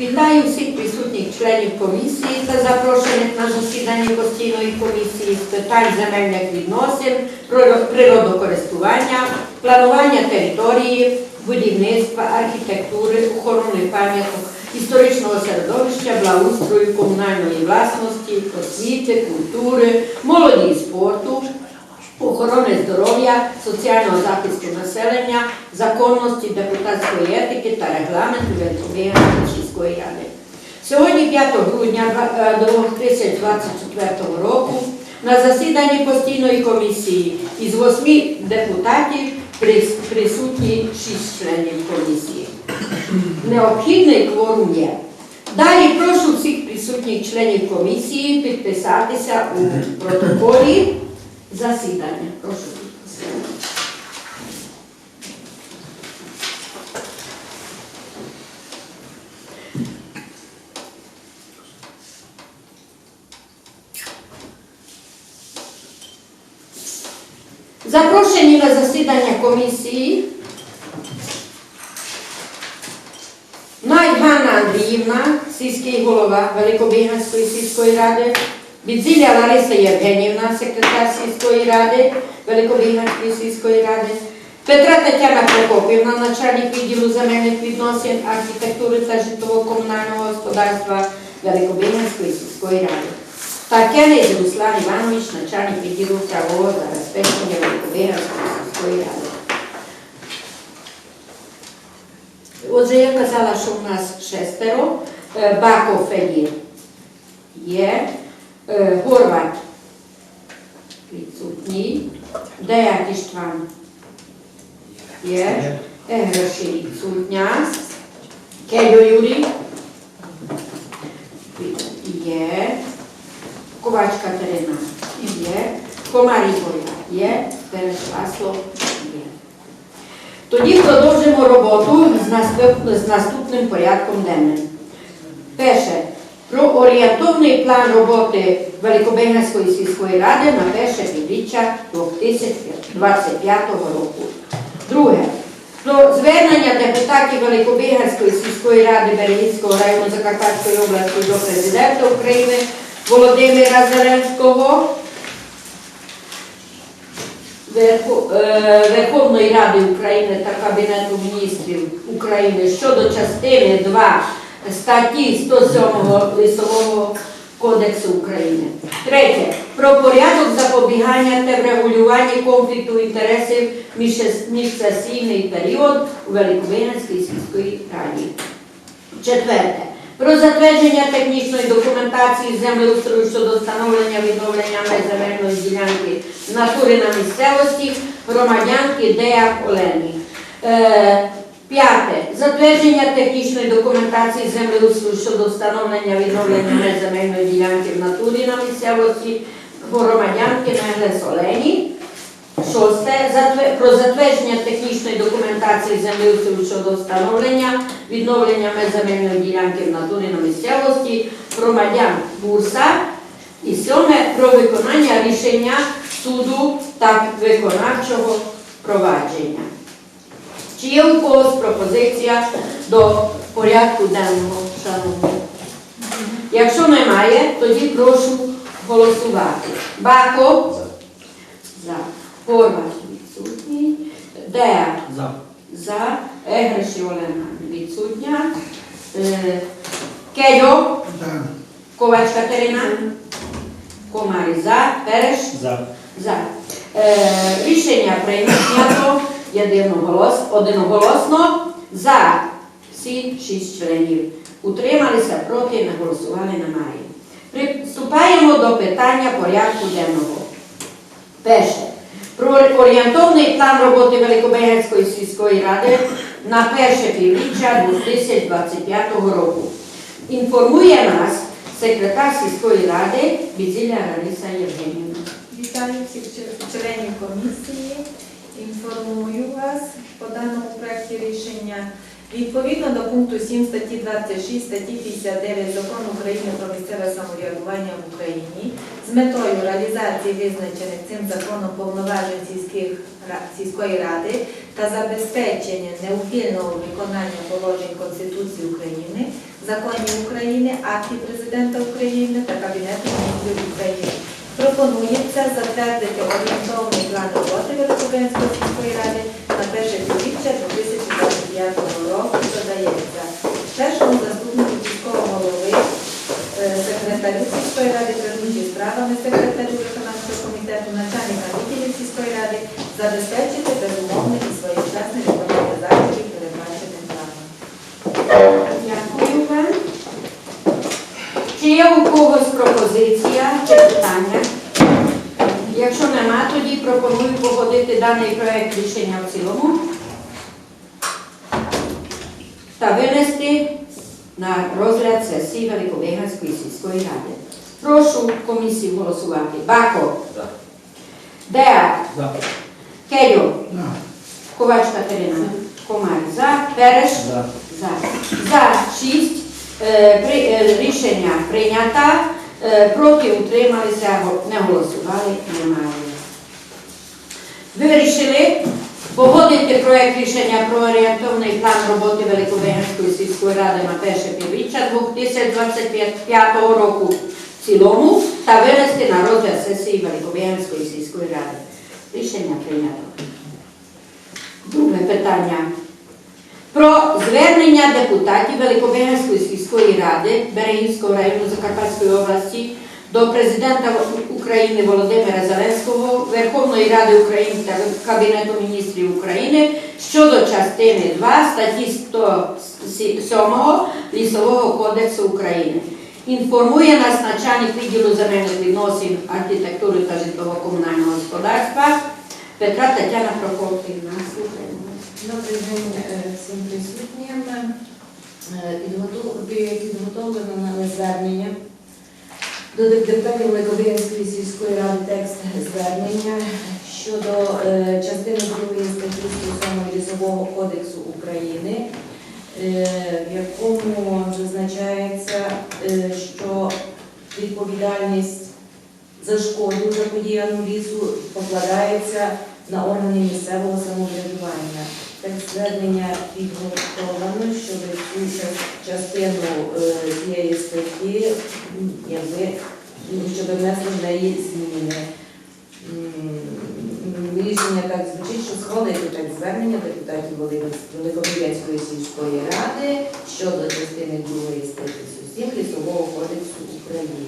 Вітаю всіх присутніх членів комісії та запрошених на засідання постійної комісії з питань земельних відносин, приро- природокористування, планування території, будівництва, архітектури, охорони пам'яток, історичного середовища, благоустрою, комунальної власності, освіти, культури, молоді і спорту, охорони здоров'я, соціального захисту населення, законності, депутатської етики та регламенту Верховної сільської ради. Сьогодні, 5 грудня е, 2024 року, на засіданні постійної комісії із восьми депутатів присутні 6 членів комісії. Необхідний кворум є. Далі прошу всіх присутніх членів комісії підписатися у протоколі засідання. Прошу. Запрошені на засідання комісії Найт Ганна Андріївна, сільський голова Великобіганської сільської ради, Відзіля Лариса Євгенівна, секретар сільської ради Великобіганської сільської ради, Петра Тетяна Прокопівна, начальник відділу земельних відносин, архітектури та житлово-комунального господарства Великобіганської сільської ради. Та Кенець Руслан Іванович, начальник відділу правового забезпечення Великобіганської сільської ради. Отже, я казала, що у нас шестеро. Баков Федір є, Горват. Відсутній, Деяк Іштван є, Егреші відсутня, Кельо Юрій. Є, Ковач Катерина. Є, Комар Ігоря є, Тереш Ласло є. Тоді продовжимо роботу з наступним порядком денним. Перше. Про орієнтовний план роботи Великобегнської сільської ради на перше півріччя 2025 року. Друге. Про звернення депутатів Великобегнської сільської ради Берегінського району Закарпатської області до президента України Володимира Зеленського е, Верховної Ради України та Кабінету міністрів України щодо частини 2 статті 107 Лісового кодексу України. Третє. Про порядок запобігання та врегулювання конфлікту інтересів між- міжсесійний період у Великобинській сільській раді. Четверте. Про затвердження технічної документації землеустрою щодо встановлення відновлення земельної ділянки в натурі на місцевості громадянки Деяк Олені. П'яте. Затвердження технічної документації землеустрою щодо встановлення відновлення меж земельної ділянки в натурі на місцевості громадянки Неглес Олені. Шосте. Про затвердження технічної документації землеустрою щодо встановлення відновлення земельної ділянки в натурі на місцевості громадян Бурса. І сьоме. Про виконання рішення суду та виконавчого провадження. Чи є у когось пропозиція до порядку денного, шановні? Якщо немає, тоді прошу голосувати. Бако? За. Горват відсутній. Дея? За. За. Егреші Олена відсутня. Е, Кельо? За. Ковач Катерина? Комарі за. Переш? За. За. Е, рішення прийнято єдиноголос, одноголосно за всі шість членів. Утрималися проти, не голосували немає. Приступаємо до питання порядку денного. Перше. Про орієнтовний план роботи Великобегенської сільської ради на перше півріччя 2025 року. Інформує нас секретар сільської ради Бізіля Рариса Євгенівна. Вітаю всіх членів комісії. Інформую вас по даному проєкті рішення Відповідно до пункту 7 статті 26 статті 59 Закону України про місцеве самоврядування в Україні з метою реалізації визначених цим законом повноважень сільських сільської ради та забезпечення неухильного виконання положень Конституції України, законів України, актів Президента України та Кабінету міністрів України. Пропонується затвердити орієнтовний план роботи Великобрянської сільської ради на перше півріччя 2025 року. Додається першому заступнику військового голови, е, секретарю сільської ради, керуючій справами секретарю виконавчого комітету, начальника відділів сільської ради забезпечити даний проект рішення в цілому та винести на розгляд сесії Великобеганської сільської ради. Прошу комісію голосувати. Бако, За. Деак, За. Кельо, Ковач Катерина, Комар за, Переш За. за. За 6 рішення прийнято. Е, Проти утрималися, не голосували, немає. Вирішили погодити проект рішення про орієнтовний план роботи Великобеганської сільської ради на перше півріччя 2025 року в цілому та винести на розгляд сесії Великобеганської сільської ради. Рішення прийнято. Друге питання. Про звернення депутатів Великобеганської сільської ради Берегівського району Закарпатської області до президента України Володимира Зеленського, Верховної Ради України та Кабінету міністрів України щодо частини 2 статті 107 Лісового кодексу України. Інформує нас начальник відділу земельних відносин, архітектури та житлово-комунального господарства Петра Тетяна Прокопівна. Добрий день е, всім присутнім. Е, Підготовлено нами звернення до депутатів Великобрянської сільської ради текст звернення щодо е, частини 2 статті 107 Лісового кодексу України, е, в якому зазначається, е, що відповідальність за шкоду заподіяну лісу покладається на органи місцевого самоврядування. Так звернення підготовлено, щоб цю ча- частину е, цієї статті, якби, щоб внесли в неї зміни. Рішення так звучить, що схвалити так звернення депутатів Велик- Великобрянської сільської ради щодо частини 2 статті 7 Лісового кодексу України.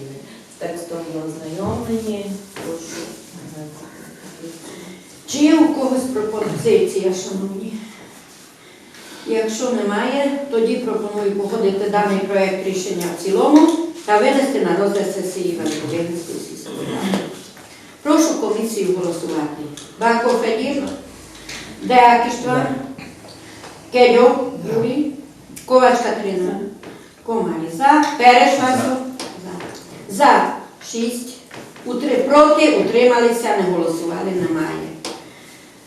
З текстом є ознайомлені. Прошу. Чи є у когось пропозиція, шановні? Якщо немає, тоді пропоную погодити даний проект рішення в цілому та винести на розгляд сесії Великобрянської сільської ради. Прошу комісію голосувати. Бако Федір, Деак Іштван, Кельо, Юрій, Ковач Катерина, Комарі. За, Переш Васо, за. За. Шість, Утри, проти, утрималися, не голосували, немає.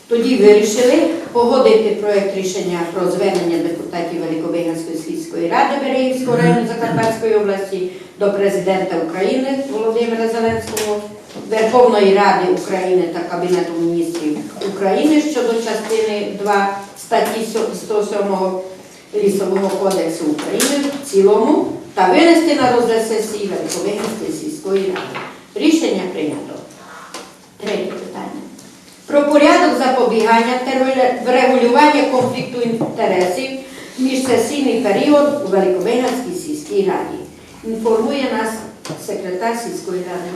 Тоді вирішили погодити проект рішення про звернення депутатів Великобиганської сільської ради Берегівського району Закарпатської області до президента України Володимира Зеленського, Верховної Ради України та Кабінету міністрів України щодо частини 2 статті 107 Лісового кодексу України в цілому та винести на розгляд сесії Великобиганської сільської ради. Рішення прийнято. Третє. Про порядок запобігання та врегулювання конфлікту інтересів в міжсесійний період у Великобеганській сільській раді. Інформує нас секретар сільської ради.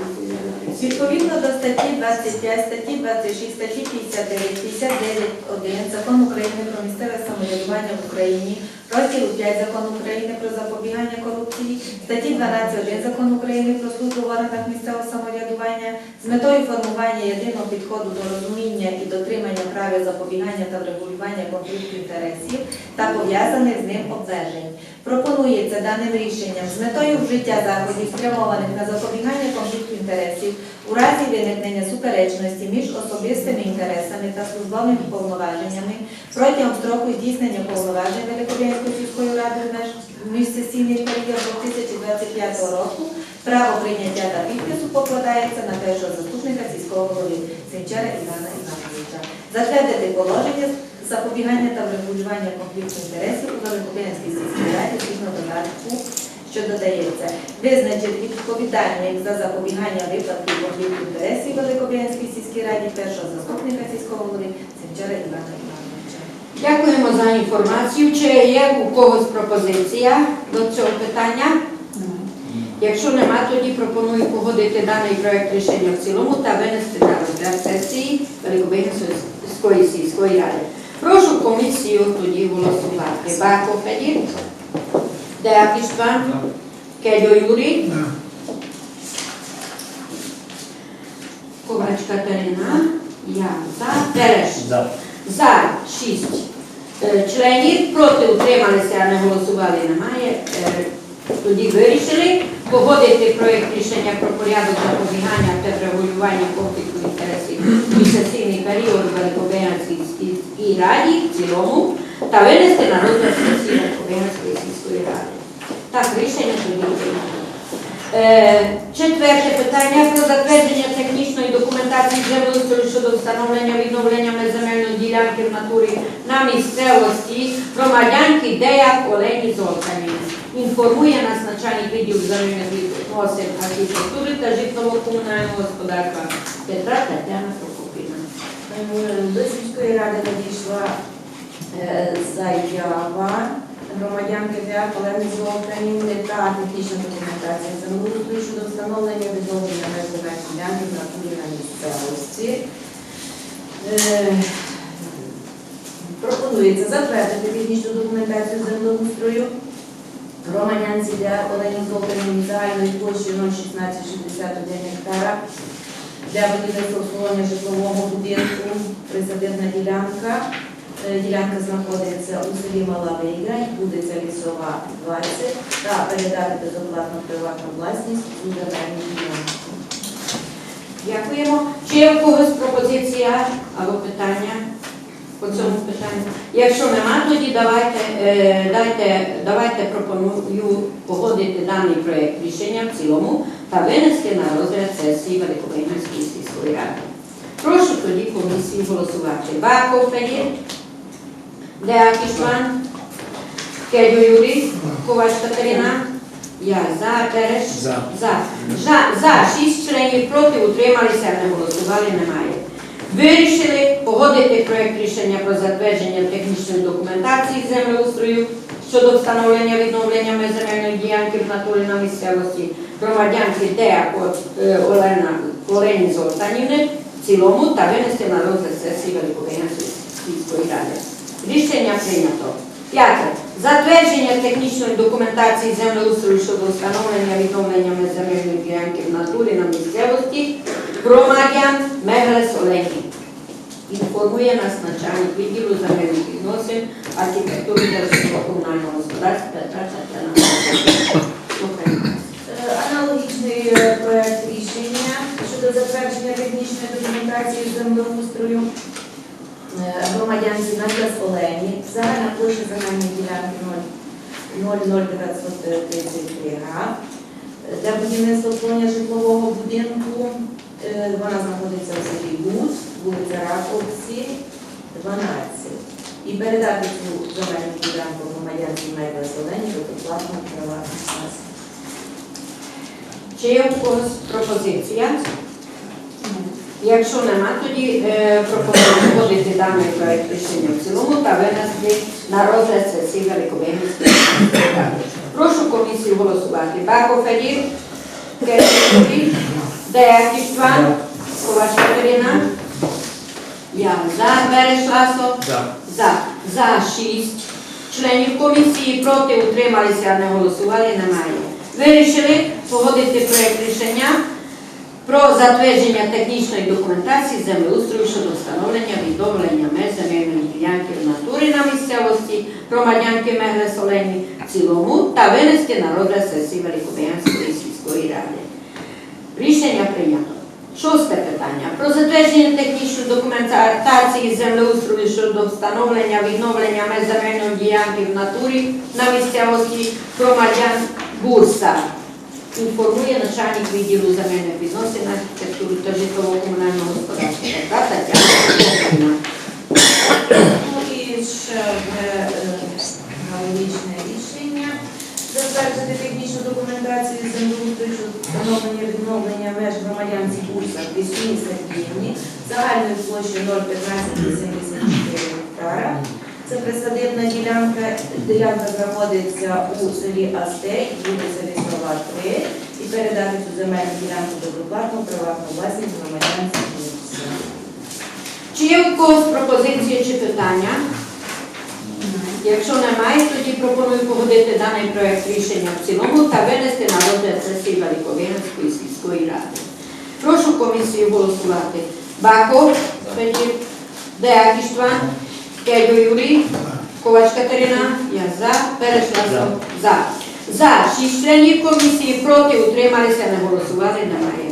Відповідно до статті 25, статті 26, статті 59, 59.1 Закону України про місцеве самоврядування в Україні, розділу 5 Закону України про запобігання корупції, статті 12.1 Закону України про службу в органах місцевого самоврядування з метою формування єдиного підходу до розуміння і дотримання правил запобігання та врегулювання конфлікту інтересів та пов'язаних з ним обмежень. Пропонується даним рішенням з метою вжиття заходів, спрямованих на запобігання конфлікту інтересів у разі виникнення суперечності між особистими інтересами та службовими повноваженнями протягом строку здійснення повноважень Великоб'янської сільської ради міжсесійний період 2025 року. Право прийняття та підпису покладається на першого заступника сільського голови Сенчара Івана Івановича. Затвердити положення запобігання та врегулювання конфлікту інтересів у Великоб'янській сільській раді згідно додатку, що додається, визначити відповідальних за запобігання випадків конфлікту інтересів у Великоб'янській сільській раді першого заступника сільського голови Сенчара Івана Івановича. Дякуємо за інформацію. Чи є у когось пропозиція до цього питання? Якщо нема, тоді пропоную погодити даний проект рішення в цілому та винести на розгляд сесії Великобинської сільської ради. Прошу комісію тоді голосувати. Бако Федір, Деяк Іштван, Кедьо Юрій, Ковач Катерина, я за, Тереш. За. За 6 членів, проти утрималися, не голосували, немає. Е, Тоді вирішили погодити проєкт рішення про порядок запобігання та врегулювання конфлікту інтересів у сесійний період Великобиянській раді в цілому та винести на розгляд сесії Великобиянської сільської ради. Так, рішення тоді прийнято. Е, Четверте питання про затвердження технічної документації землеустрою щодо встановлення відновлення земельної ділянки в натурі на місцевості громадянки Деяк Олені Золтанівни. Інформує нас начальник відділу земельних відносин архітектури та житлово-комунального господарства Петра Тетяна Прокопівна. Е, До сільської ради надійшла е, заява громадянки Олени Золотанівни та технічна документація землеустрою щодо встановлення відновлення межових ділянки на місцевості. Е, Пропонується затвердити технічну документацію землеустрою громадянці ДР Олені Золотанівні загальною площею 01661 гектара для будівництва обслуговування житлового будинку присадибна ділянка. Е, Ділянка знаходиться у селі Мала Вигрань, вулиця Лісова, 20, та передати безоплатно в приватну власність у земельну ділянку. Дякуємо. Чи є у когось пропозиція або питання по цьому питанню? Якщо нема, тоді давайте, е, дайте, давайте пропоную погодити даний проєкт рішення в цілому та винести на розгляд сесії Великобринянської сільської ради. Прошу тоді комісію голосувати. Баков Федір, Деак Іштван, Кедю Юрій, Ковач Катерина, я за, Тереш, За. за. За, за шість членів проти утрималися, не голосували, немає. Вирішили погодити проєкт рішення про затвердження технічної документації землеустрою щодо встановлення відновлення земельної ділянки в натурі на місцевості громадянки е, Олена Олені Золотанівни в цілому та винести на розгляд сесії Великобринянської сільської ради. Рішення прийнято. П'яте. Затвердження технічної документації землеустрою щодо встановлення відновлення земельної ділянки в натурі на місцевості громадян Меглес Олені. Інформує нас начальник відділу земельних відносин, архітектури та житлово-комунального господарства Петра Тетяна. Аналогічний проект рішення щодо затвердження технічної документації землеустрою громадянці Наглас Олені. Загальна площа земельної ділянки 00933 га. Для будівництва житлового будинку вона знаходиться в селі Гуд, вулиця Раковці, 12. І передати цю земельну ділянку громадянці Наглас Олені до безплатного приватного власності. Чи є у когось пропозиція? Якщо нема, тоді е, пропоную вводити даний проект рішення в цілому та винести на розгляд сесії Великобринської ради. Прошу комісію голосувати. Бако Федір, Кирилів, Деяк Іштван, Ковач Катерина, я за, Береш Ласо, За. за. За шість членів комісії, проти утрималися, не голосували, немає. Вирішили погодити проєкт рішення про затвердження технічної документації землеустрою щодо встановлення відновлення меж земельної ділянки в натурі на місцевості громадянки Мегли Солені в цілому та винести на розгляд сесії Великобиянської сільської ради. Рішення прийнято. Шосте питання. Про затвердження технічної документації землеустрою щодо встановлення відновлення меж земельної ділянки в натурі на місцевості громадян Бурса. Інформує начальник відділу земельних відносин, архітектури та житлово-комунального господарства Тетяна. Ну і ще одне е, аналогічне рішення. Затвердити технічну документацію землеустрою щодо встановлення відновлення меж громадянці Бурса Крістіні Сергіївні загальною площею 01584 гектара. Це присадибна ділянка. Ділянка знаходиться у селі Астей, вулиця Лісова 3, і передати цю земельну ділянку до безоплатного приватну власність громадянці Бурса. Чи є у когось пропозиції чи питання? Якщо немає, тоді пропоную погодити даний проект рішення в цілому та винести на розгляд сесії Великовинської сільської ради. Прошу комісію голосувати. Баков, Деяк Іштван, Кедо Юрій, Ковач Катерина, я за, Переш Ласло, за. За, шість членів комісії, проти, утрималися, не голосували, немає.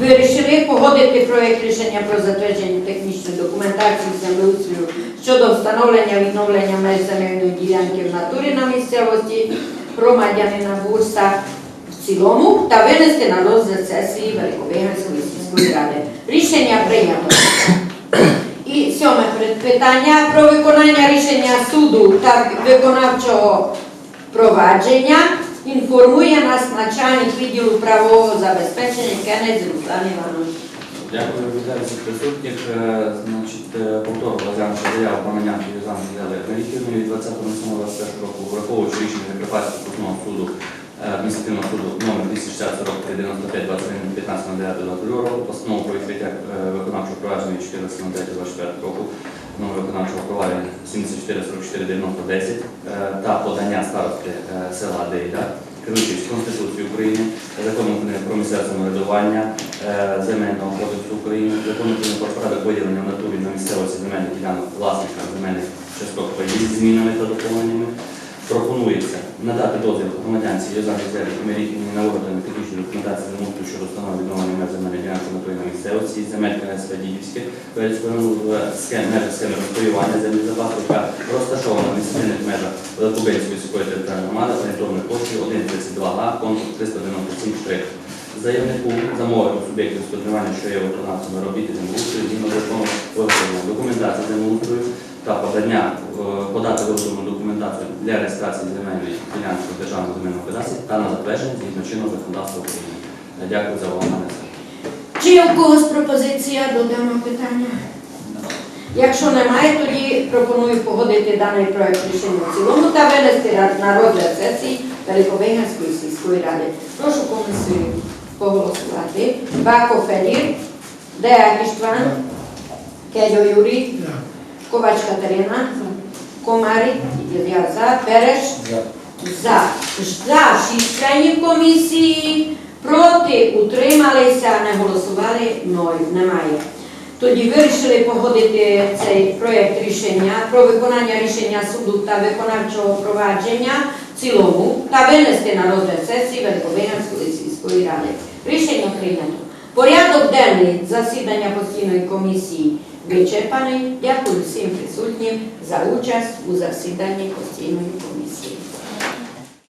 Вирішили погодити проект рішення про затвердження технічної документації землеустрою щодо встановлення відновлення меж земельної ділянки в натурі на місцевості громадянина Бурса в цілому та винести на розгляд сесії Великовиганської сільської ради. Рішення прийнято. І сьоме питання про виконання рішення суду та виконавчого провадження інформує нас начальник відділу правового забезпечення Кенець Руслан Іванович. Дякую, вітаю всіх присутніх. Значить, повторно розглянувши заяву проманянки Юзан Зели Меріківної від 20.07.21 року, враховуючи рішення Закарпатського окружного суду адміністративного суду номер 260 95 21 15 22 року, постанову про відкриття виконавчого провадження від 14.03.24 року, номер виконавчого провадження 74 44 90 10 е, та подання старости е, села Дейда, керуючись Конституцією України, законом України про місцеве самоврядування, е, Земельного кодексу України, законом України про порядок виділення в натурі на місцевості земельних ділянок власникам земельних часток паїв змінами та доповненнями. Пропонується надати дозвіл громадянці Зелі Мерікіні на виготовлення технічної документації замовлення щодо встановлення відновлення меж земельної ділянки в натурі місцевості, земель КНСП Дідівське, схем межі схеми розпаювання землі запасу, яка розташована в місцевих межах Великобильської сільської територіальної громади, орієнтовною площею 1,32 га, контур 397 штрих. Заявнику замовити суб'єктів споживання, що є виконавцями робіт і землеустрою, згідно закону виготовлення документації землеустрою та подання е, подати виготовлену документацію для реєстрації земельної ділянки в державному земельному кадастрі та на затвердження згідно чинного законодавства України. Е, Дякую за увагу. Чи є у когось пропозиція до даного питання? Якщо немає, тоді пропоную погодити даний проект рішення в цілому та винести на- розгляд сесії Великовиганської сільської ради. Прошу комісію поголосувати. Бако Федір, Деяк Іштван, Кедо Юрій, Ковач Катерина, Комарі, я за, Переш, за. За шість членів комісії, проти утрималися, не голосували, ноль, немає. Тоді вирішили погодити цей проєкт рішення про виконання рішення суду та виконавчого провадження в цілому та винести на розгляд сесії Великовиганської сільської ради. Рішення прийнято. Порядок денний засідання постійної комісії вичерпаний. Дякую всім присутнім за участь у засіданні постійної комісії.